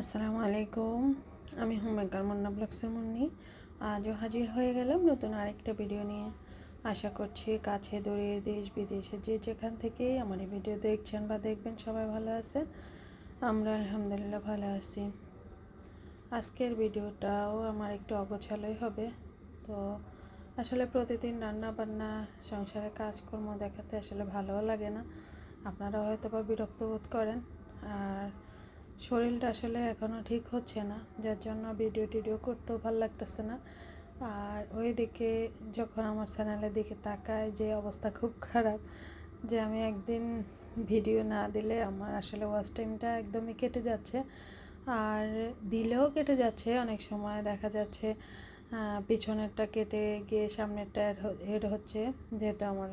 আসসালামু আলাইকুম। আমি হোমেকার মুন্না ব্লগসের মুন্নি। আজও হাজির হয়ে গেলাম নতুন আরেকটা ভিডিও নিয়ে। আশা করছি কাছে দূরে দেশ বিদেশে যে যেখান থেকে আমার এই ভিডিও দেখছেন বা দেখবেন সবাই ভালো আছেন। আমরা আলহামদুলিল্লাহ ভালো আছি। আজকের ভিডিওটাও আমার একটু অগোছালোই হবে। তো আসলে প্রতিদিন রান্না বান্না সংসারে কাজকর্ম দেখাতে আসলে ভালোও লাগে না। আপনারা হয়তো বা বিরক্ত বোধ করেন। আর শরীরটা আসলে এখনও ঠিক হচ্ছে না, যার জন্য ভিডিও টিডিও করতেও ভালো লাগতেছে না। আর ওই দিকে যখন আমার চ্যানেলের দিকে তাকায় যে অবস্থা খুব খারাপ, যে আমি একদিন ভিডিও না দিলে আমার আসলে ওয়াচ টাইমটা একদমই কেটে যাচ্ছে। আর দিলেও কেটে যাচ্ছে, অনেক সময় দেখা যাচ্ছে পিছনেরটা কেটে গিয়ে সামনেরটা হেড হচ্ছে। যেহেতু আমার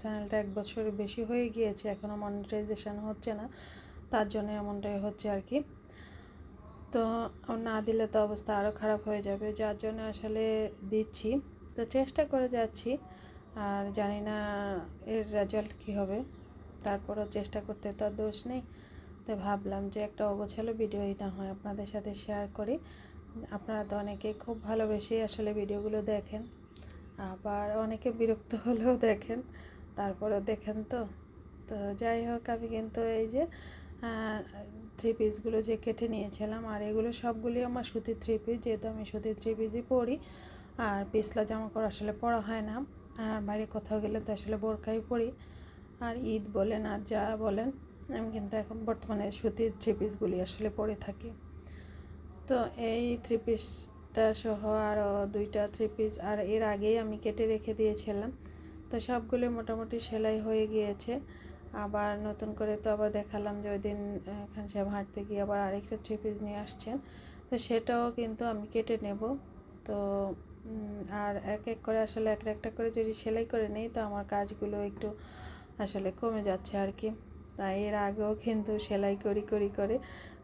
চ্যানেলটা এক বছরের বেশি হয়ে গিয়েছে এখনও মনিটাইজেশন হচ্ছে না। তার জন্য এমনটাই হচ্ছে আর কি। তো না দিলে তো অবস্থা আরও খারাপ হয়ে যাবে, যার জন্য আসলে দিচ্ছি। তো চেষ্টা করে যাচ্ছি, আর জানি না এর রেজাল্ট কী হবে। তারপরও চেষ্টা করতে তো দোষ নেই। তো ভাবলাম যে একটা অগোছালো ভিডিওই না হয় আপনাদের সাথে শেয়ার করি। আপনারা তো অনেকে খুব ভালোবেসে আসলে ভিডিওগুলো দেখেন। আবার অনেকে বিরক্ত হলেও দেখেন, তারপরেও দেখেন তো। তো যাই হোক, আমি কিন্তু এই যে থ্রি পিসগুলো যে কেটে নিয়েছিলাম, আর এগুলো সবগুলি আমার সুতির থ্রি পিস, যেহেতু আমি সুতির থ্রি পিসই পরি, আর পিসলা জামা কাপড় আসলে পরা হয় না। আর বাইরে কোথাও গেলে তো আসলে বোরকাই পরি। আর ঈদ বলেন আর যা বলেন, আমি কিন্তু এখন বর্তমানে সুতির থ্রি পিসগুলি আসলে পরে থাকি। তো এই থ্রি পিসটা সহ আরও দুইটা থ্রি পিস, আর এর আগেই আমি কেটে রেখে দিয়েছিলাম। তো সবগুলো মোটামুটি সেলাই হয়ে গিয়েছে। আবার নতুন করে তো আবার দেখালাম যে ওই দিন খান সাহেব হাঁটতে গিয়ে আবার আরেকটা থ্রি পিস নিয়ে আসছেন। তো সেটাও কিন্তু আমি কেটে নেব। তো আর এক এক করে আসলে একটা একটা করে যদি সেলাই করে নেই, তো আমার কাজগুলো একটু আসলে কমে যাচ্ছে আর কি। তাই এর আগেও কিন্তু সেলাই করি করি, করে।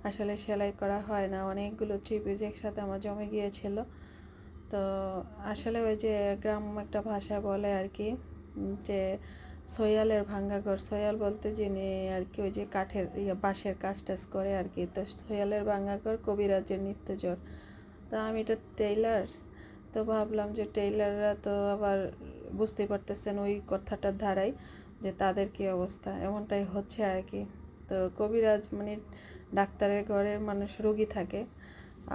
আসলে সেলাই করা হয় না, অনেকগুলো থ্রি পিস একসাথে আমার জমে গিয়েছিল। তো আসলে ওই যে গ্রাম একটা ভাষা বলে আর কি যে সয়ালের ভাঙ্গা ঘর, সয়াল বলতে যিনি আর কি ওই যে কাঠের ইয়ে বাঁশের কাজ টাজ করে আর কি। তো সয়ালের ভাঙ্গা ঘর কবিরাজের নিত্যজোর তো আমি এটা টেইলার্স, তো ভাবলাম যে টেইলাররা তো আবার বুঝতে পারতেছেন ওই কথাটার ধারাই যে তাদের কী অবস্থা, এমনটাই হচ্ছে আর কি। তো কবিরাজ মানে ডাক্তারের ঘরের মানুষ রোগী থাকে,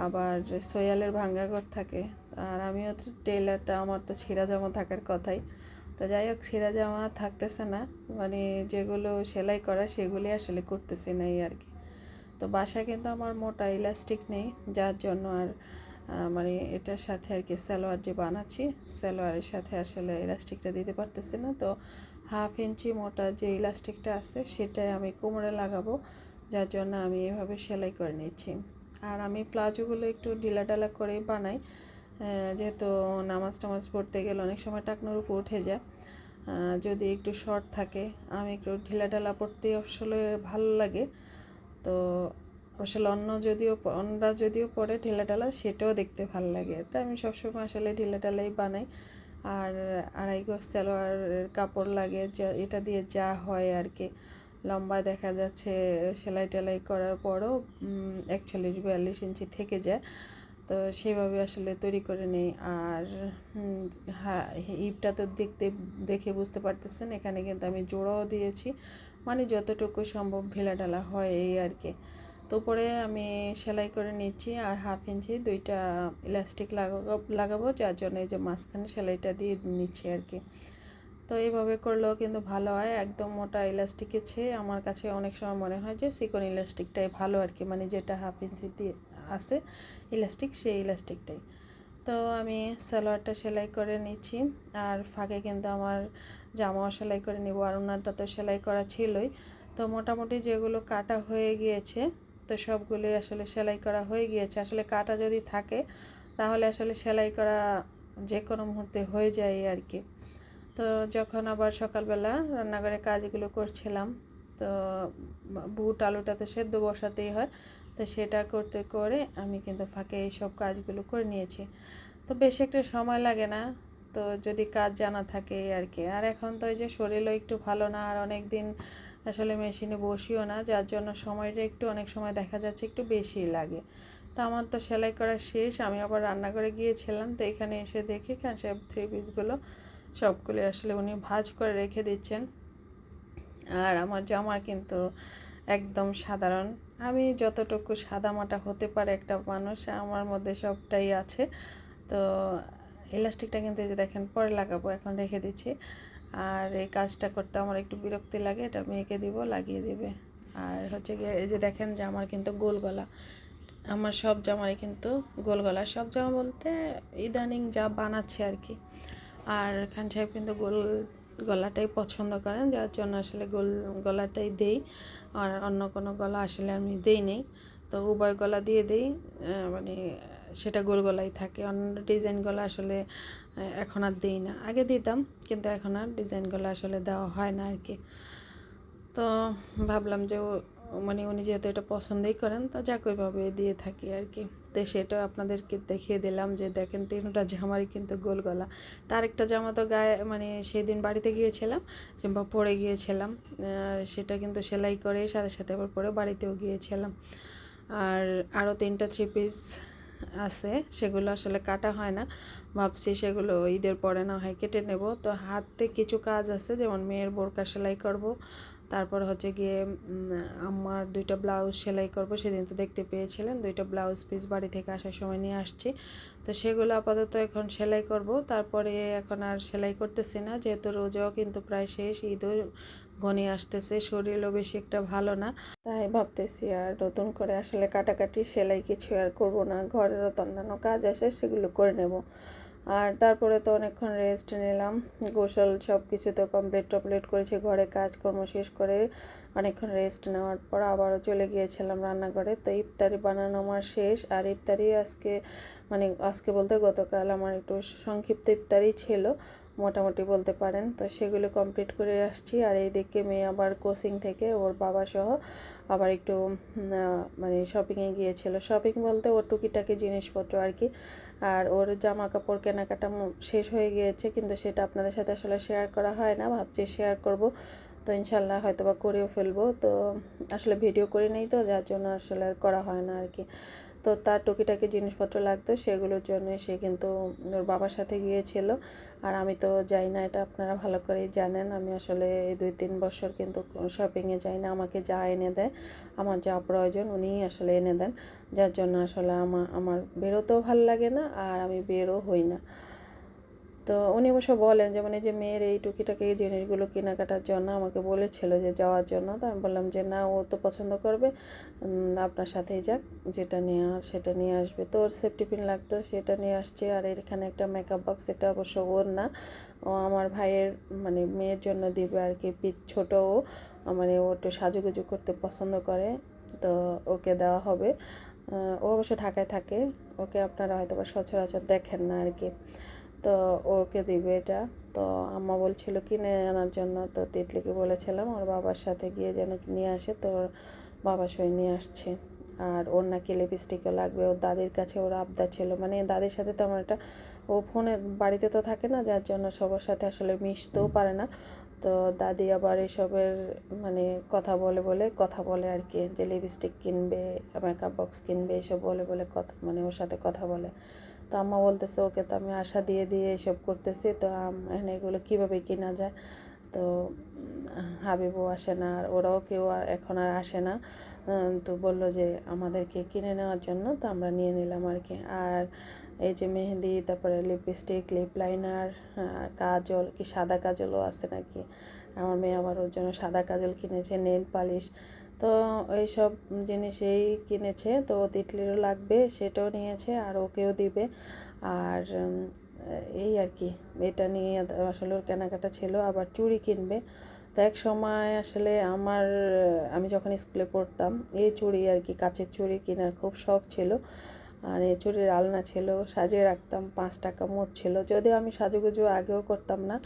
আবার সয়ালের ভাঙ্গা ঘর থাকে। আর আমিও তো টেইলার, তা আমার তো ছিঁড়া জামা থাকার কথাই। তো যাই হোক, ছেঁড়া জামা থাকতেছে না। মানে যেগুলো সেলাই করা, সেগুলি আসলে করতেছি না আর কি। তো বাসা কিন্তু আমার মোটা ইলাস্টিক নেই, যার জন্য আর মানে এটার সাথে আর কি সালোয়ার যে বানাচ্ছি, সালোয়ারের সাথে আসলে ইলাস্টিকটা দিতে পারতেছি না। তো হাফ ইঞ্চি মোটা যে ইলাস্টিকটা আছে, সেটাই আমি কোমরে লাগাবো, যার জন্য আমি এভাবে সেলাই করে নিচ্ছি। আর আমি প্লাজোগুলো একটু ঢিলা ডালা করে বানাই যেহেতু নামাজ টামাজ পড়তে গেলে অনেক সময় টাকনোর উপর উঠে যায় যদি একটু শর্ট থাকে, আমি একটু ঢিলা ঢালা পড়তে আসলে ভালো লাগে। তো আসলে অন্য যদিও অন্যরা যদিও পরে ঢিলা ঢালা, সেটাও দেখতে ভালো লাগে। তো আমি সবসময় আসলে ঢিলা ঢালাই বানাই। আর আড়াই গজ সালোয়ারের কাপড় লাগে, যা, এটা দিয়ে যা হয় আর কি লম্বা দেখা যাচ্ছে সেলাই টেলাই করার পরও একচল্লিশ, বিয়াল্লিশ ইঞ্চি থেকে যায়। তো সেভাবে আসলে তৈরি করে নেই। আর হ্যাঁ ইপটা তো দেখতে, দেখে বুঝতে পারতেছেন, এখানে কিন্তু আমি জোড়াও দিয়েছি। মানে যতটুকু সম্ভব ঢেলা ঢালা হয় এই আর কি। তো পরে আমি সেলাই করে নিচ্ছি আর হাফ ইঞ্চি দুইটা ইলাস্টিক লাগাবো লাগাবো, যার জন্য এই যে মাঝখানে সেলাইটা দিয়ে নিচ্ছি আর কি। তো এইভাবে করলেও কিন্তু ভালো হয়। একদম মোটা ইলাস্টিকের চেয়ে আমার কাছে অনেক সময় মনে হয় যে সিকন ইলাস্টিকটাই ভালো আর কি মানে যেটা হাফ ইঞ্চি দিয়ে। আছে, ইলাস্টিক, সেই ইলাস্টিকটাই। তো আমি সালোয়ারটা সেলাই করে নিচ্ছি, আর ফাঁকে কিন্তু আমার জামাও সেলাই করে নিব, আর ওনারটা তো সেলাই করা ছিলই। তো মোটামুটি যেগুলো কাটা হয়ে গিয়েছে, তো সবগুলোই আসলে সেলাই করা হয়ে গিয়েছে। আসলে কাটা যদি থাকে, তাহলে আসলে সেলাই করা যে কোনো মুহূর্তে হয়ে যায় আর কি। তো যখন আবার সকালবেলা রান্নাঘরে কাজগুলো করছিলাম, তো বুট, আলুটা তো সেদ্ধ বসাতেই হয় তো সেটা করতে করে আমি কিন্তু ফাঁকে এইসব কাজগুলো করে নিয়েছি। তো বেশি একটা সময় লাগে না, তো যদি কাজ জানা থাকে আর কি। আর এখন তো এই যে শরীরও একটু ভালো না, আর অনেক দিন আসলে মেশিনে বসিও না, যার জন্য সময়টা একটু অনেক সময় দেখা যাচ্ছে একটু বেশি লাগে। তো আমার তো সেলাই করা শেষ, আমি আবার রান্নাঘরে গিয়েছিলাম, তো এখানে এসে দেখি খান সাহেব থ্রি পিসগুলো সবগুলো আসলে উনি ভাজ করে রেখে দিচ্ছেন। আর আমার জামা কিন্তু একদম সাধারণ। আমি যতটুকু সাদামাটা হতে পারে একটা মানুষ, আমার মধ্যে সবটাই আছে। তো ইলাস্টিকটা কিন্তু যে দেখেন, পরে লাগাবো, এখন রেখে দিচ্ছি। আর এই কাজটা করতে আমার একটু বিরক্তি লাগে, এটা মেয়েকে দিব, লাগিয়ে দিবে। আর হচ্ছে গিয়ে এই যে দেখেন যে আমার কিন্তু গোল গলা। আমার সব জামারই কিন্তু গোল গলা। সব জামা বলতে ইদানিং যা বানাচ্ছে আর কি। আর খান সাহেব কিন্তু গোল গলাটাই পছন্দ করেন, যার জন্য আসলে গোল গলাটাই দেই। আর অন্য কোনো গলা আসলে আমি দেই নেই। তো উভয় গলা দিয়ে দেই মানে সেটা গোল গলাই থাকে। অন্য ডিজাইন গলা আসলে এখন আর দিই না। আগে দিতাম, কিন্তু এখন আর ডিজাইন গলা আসলে দেওয়া হয় না আর কি তো ভাবলাম যে মানে উনি যেহেতু এটা পছন্দই করেন, তো যাক ওইভাবে দিয়ে থাকি আর কি। তো সেটা আপনাদেরকে দেখিয়ে দিলাম যে দেখেন তিনটা জামারই কিন্তু গোল গলা। তার একটা জামা তো গায়ে মানে সেই দিন বাড়িতে গিয়েছিলাম, কিংবা পরে গিয়েছিলাম সেটা কিন্তু সেলাই করে সাথে সাথে আবার পরে বাড়িতেও গিয়েছিলাম। আর আরও তিনটা থ্রি পিস আছে, সেগুলো আসলে কাটা হয় না। ভাবছি সেগুলো ঈদের পরে না হয় কেটে নেব। তো হাতে কিছু কাজ আছে, যেমন মেয়ের বোরকা সেলাই করব তারপর হচ্ছে গিয়ে আমার দুইটা ব্লাউজ সেলাই করব, সেদিন তো দেখতে পেয়েছিলেন, দুইটা ব্লাউজ পিস বাড়ি থেকে আসার সময় নিয়ে আসছি। তো সেগুলো আপাতত এখন সেলাই করব, তারপরে এখন আর সেলাই করতেছি না, যেহেতু রোজাও কিন্তু প্রায় শেষ, ঈদও ঘনি আসতেছে, শরীরও বেশি একটা ভালো না। তাই ভাবতেছি আর নতুন করে আসলে কাটাকাটি সেলাই কিছু আর করব না, ঘরেরও তো অন্যান্য কাজ আসে সেগুলো করে নেব। আর তারপরে তো অনেকক্ষণ রেস্ট নিলাম। গোসল সব কিছু তো কমপ্লিট টমপ্লিট করেছি, ঘরে কাজকর্ম শেষ করে অনেকক্ষণ রেস্ট নেওয়ার পর আবারও চলে গিয়েছিলাম রান্নাঘরে। তো ইফতারি বানানো আমার শেষ। আর ইফতারি আজকে মানে আজকে বলতে গতকাল আমার একটু সংক্ষিপ্ত ইফতারি ছিল, মোটামুটি বলতে পারেন। তো সেগুলো কমপ্লিট করে আসছি। আর এই দিকে মেয়ে আবার কোচিং থেকে, ওর বাবা সহ আবার একটু মানে শপিংয়ে গিয়েছিল। শপিং বলতে ওর টুকিটাকি জিনিসপত্র আর কি। আর ওর জামা কাপড় কেনাকাটা শেষ হয়ে গিয়েছে, কিন্তু সেটা আপনাদের সাথে আসলে শেয়ার করা হয় না। ভাবছি শেয়ার করব। তো ইনশাল্লাহ হয়তো বা করেও ফেলব। তো আসলে ভিডিও করে নেই তো, যার জন্য আসলে করা হয় না আর কি। তো তার টুকিটাকি জিনিসপত্র লাগতো, সেগুলোর জন্য সে কিন্তু ওর বাবার সাথে গিয়েছিল। আর আমি তো যাই না, এটা আপনারা ভালো করেই জানেন। আমি আসলে এই দুই তিন বছর কিন্তু শপিংয়ে যাই না, আমাকে যা এনে দেয়, আমার যা প্রয়োজন উনিই আসলে এনে দেন। যার জন্য আসলে আমার আমার বেরোতেও ভালো লাগে না, আর আমি বেরও হই না। তো উনি অবশ্য বলেন যে মানে যে মেয়ের এই টুকিটাকি জিনিসগুলো কেনাকাটার জন্য আমাকে বলেছিল যে যাওয়ার জন্য। তো আমি বললাম যে, না, ও তো পছন্দ করবে। আপনার সাথেই যাক, যেটা নিয়ে আর সেটা নিয়ে আসবে। তো ওর সেফটি পিন লাগতো, সেটা নিয়ে আসছে। আর এখানে একটা মেকআপ বক্স এটা অবশ্য ওর না। ও আমার ভাইয়ের মানে মেয়ের জন্য দিবে আর কি ছোটো ও। মানে ও একটু সাজুগুজু করতে পছন্দ করে, তো ওকে দেওয়া হবে। ও অবশ্য ঢাকায় থাকে। ওকে আপনারা হয়তো বা সচরাচর দেখেন না আর কি। তো ওকে দিবে এটা। তো আম্মা বলছিল কিনে আনার জন্য। তো তিতলিকে বলেছিলাম, ওর বাবার সাথে গিয়ে যেন নিয়ে আসে, তো ওর বাবা সই নিয়ে আসছে। আর ওর নাকি লিপস্টিকও লাগবে। ওর দাদির কাছে ওর আবদা ছিল। মানে দাদির সাথে তো আমার একটা, ও ফোনে বাড়িতে তো থাকে না, যার জন্য সবার সাথে আসলে মিশতেও পারে না। তো দাদি আবার এসবের মানে কথা বলে বলে, কথা বলে আর কি, যে লিপস্টিক কিনবে মেকআপ বক্স কিনবে, এসব বলে বলে কথা মানে ওর সাথে কথা বলে। তো আম্মা বলতেছে, ওকে তো আমি আশা দিয়ে দিয়ে এসব করতেছি, তো এখানে এগুলো কীভাবে কেনা যায়? তো হাবিবও আসে না, আর ওরাও কেউ আর এখন আর আসে না। তো বলল যে, আমাদেরকে কিনে নেওয়ার জন্য তো আমরা নিয়ে নিলাম আর কি। আর এই যে মেহেন্দি, তারপরে লিপস্টিক লিপ লাইনার কাজল, কি সাদা কাজলও আছে নাকি? আমার মেয়ে আবার ওর জন্য সাদা কাজল কিনেছে, নেল পালিশ। তো এইসব জিনিসেই কিনেছে, তো তিতলিরও লাগবে, সেটাও নিয়েছে আর ওকেও দিবে। আর এই আর কি, এটা নিয়ে আসলে ওর কেনাকাটা ছিল, আবার চুড়ি কিনবে। তো এক সময় আসলে আমার, আমি যখন স্কুলে পড়তাম, এই চুড়ি আর কি কাছের চুড়ি কেনার খুব শখ ছিল। আর এই চুড়ির আলনা ছিল, সাজিয়ে রাখতাম, পাঁচ টাকা মোট ছিল। যদিও আমি সাজুগুজু আগেও করতাম না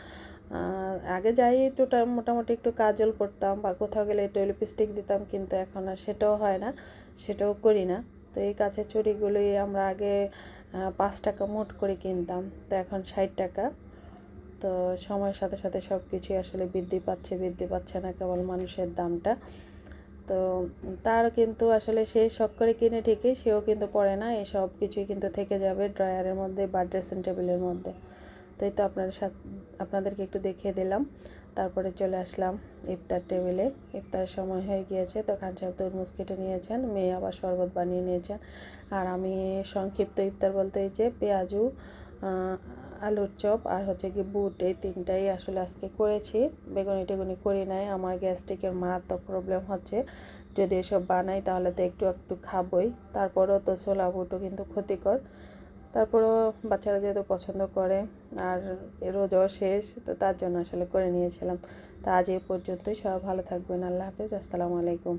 আগে যাই একটু মোটামুটি একটু কাজল করতাম বা কোথাও গেলে একটু লিপস্টিক দিতাম, কিন্তু এখন আর সেটাও হয় না, সেটাও করি না। তো এই কাছের চুড়িগুলোই আমরা আগে পাঁচ টাকা মোট করে কিনতাম, তো এখন ষাট টাকা। তো সময়ের সাথে সাথে সব কিছুই আসলে বৃদ্ধি পাচ্ছে বৃদ্ধি পাচ্ছে না কেবল মানুষের দামটা। তো তার কিন্তু আসলে সে শখ করে কিনে ঠিকই, সেও কিন্তু পড়ে না এই সব কিছুই কিন্তু থেকে যাবে ড্রয়ারের মধ্যে বা ড্রেসিং টেবিলের মধ্যে। তো এই তো আপনাদের সাথে, আপনাদেরকে একটু দেখিয়ে দিলাম। তারপরে চলে আসলাম ইফতার টেবিলে ইফতার সময় হয়ে গিয়েছে তো খান সাহেব তরমুজ কেটে নিয়েছেন, মেয়ে আবার শরবত বানিয়ে নিয়েছেন। আর আমি সংক্ষিপ্ত ইফতার বলতে যে পেঁয়াজু আলুর চপ আর হচ্ছে কি বুট, এই তিনটাই আসলে আজকে করেছি। বেগুনি টেগুনি করি নাই, আমার গ্যাস্ট্রিকের মারাত্মক প্রবলেম হচ্ছে। যদি এসব বানাই তাহলে তো একটু একটু খাবই। তারপরেও তো ছোলা বুটও কিন্তু ক্ষতিকর। তারপরেও বাচ্চারা যেহেতু পছন্দ করে আর রোজও শেষ, তো তার জন্য আসলে করে নিয়েছিলাম। তা আজ এ পর্যন্তই, সবাই ভালো থাকবেন, আল্লাহ হাফেজ, আসসালামু আলাইকুম।